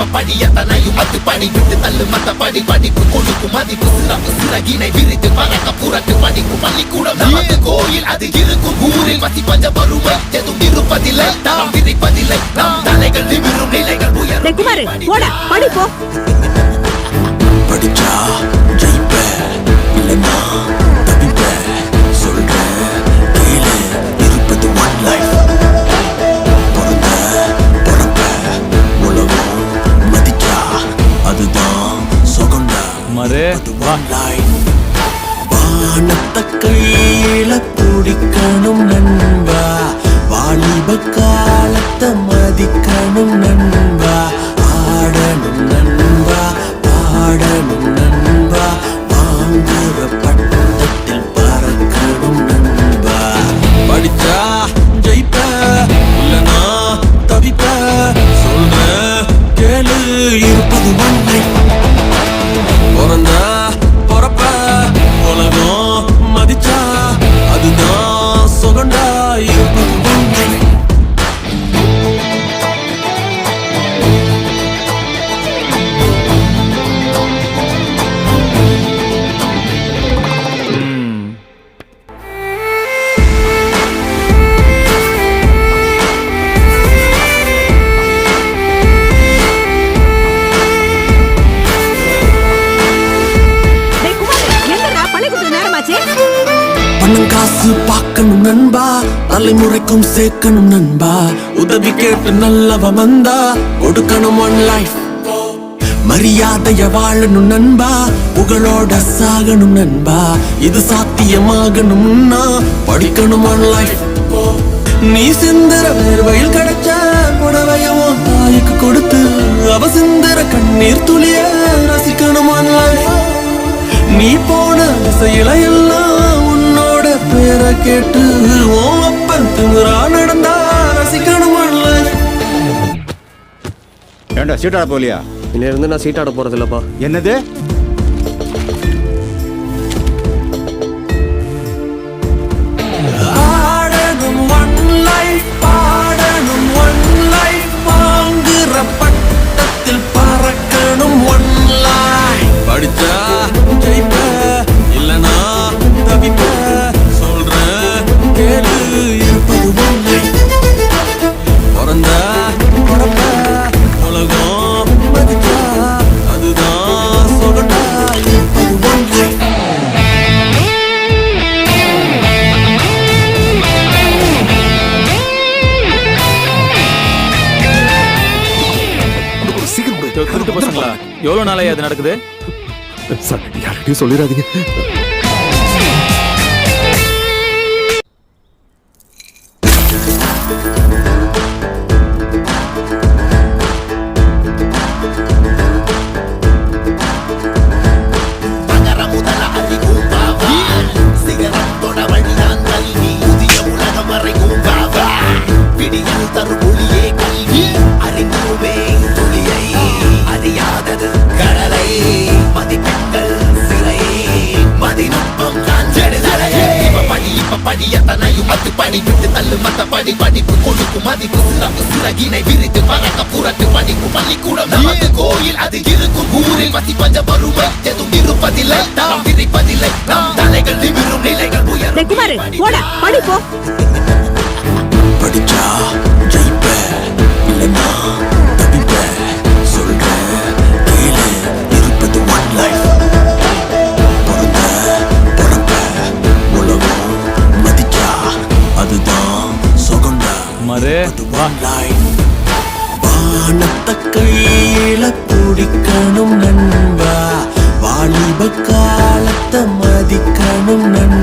எத்தனையும் அது படி விட்டு தள்ளு மத்த படி படிப்பு கொடுக்கும் மதிப்பு சிறப்பு சிறகினை விரித்து பறக்க புரட்டு படிக்கும் பள்ளிக்கூடம் நமது கோயில் அது இருக்கும் ஊரில் வசி பஞ்ச வறுமை எதுவும் இருப்பதில்லை நாம் விரிப்பதில்லை நாம் தலைகள் நிமிரும் நிலைகள் உயர் டேய் குமாரு போடா படி மறு, வானத்தை கையில பிடிக்கணும் நண்பா. வாலிப காலத்தை மதிக்கணும் நண்பா. பணம் காசு பார்க்கணும் நண்பா. தலைமுறைக்கும் சேர்க்கணும் நண்பா. உதவி கேட்டு நல்லவ வந்தா கொடுக்கணும் ஒன் லைஃப் மரியாதைய வாழணும் நண்பா. புகழோட சாகணும் நண்பா. இது சாத்தியமாகணும்னா படிக்கணும் ஒன் லைஃப் நீ சிந்தர வேர்வையில் கிடைச்ச புடவையவும் தாய்க்கு கொடுத்து அவ சிந்தர கண்ணீர் துளிய ரசிக்கணும் ஒன் லைஃப் நீ போன திசையில எல்லாம் பேரை கேட்டு ஓ அப்பன் திமுறா நடந்தா ரசிக்கணும் ஏண்டா சீட்டாட போலியா இன்னிலிருந்து நான் சீட்டாட போறது இல்லப்பா என்னது? கேளு இருப்பது லைஃப் பிறந்த பிறப்ப உலகம் மதிச்சா அதுதான் சொகண்டா இருப்பது பசங்களா எவ்வளவு நாளாயா அது நடக்குது? சார் யார்கிட்டயும் சொல்லிடாதீங்க. பிடியில் தரும் ஒளியே கல்வி அறிந்துவே ஒளியை. அறியாதது கடலை மதிப்பெண்கள் சிலை. மதிநுட்பம் காஞ்செடுதலையே படி இப்ப படி எத்தனையும் பத்து படி விட்டு தள்ளு மத்த படி படிப்பு கொடுக்கும் மதிப்பு. சிறப்பு சிறகினை விரித்து பறக்க புறத்து படிக்கும் பள்ளிக்கூடம் நமது கோயில் அது இருக்கும் ஊரில். வசி பஞ்ச வறுமை எதுவும் இருப்பதில்லை. நாம் விரிப்பதில்லை நம் தலைகள் நிமிரும் நிலைகள் உயர் டேய் குமாரு போடா படி படிச்சா ஜெயிப்ப இல்லைன்னா தப்பிப்ப. சொல்றேன் கேளு இருப்பது ஒன் லைஃப் பொறுத்த பிறப்ப உலகம் மதிக்கா அதுதான் சொகங்க. மறு ஒன் லைஃப் வானத்தை கையில பிடிக்கணும் நண்பா. வாலிப காலத்தை மதிக்கணும் நண்பா.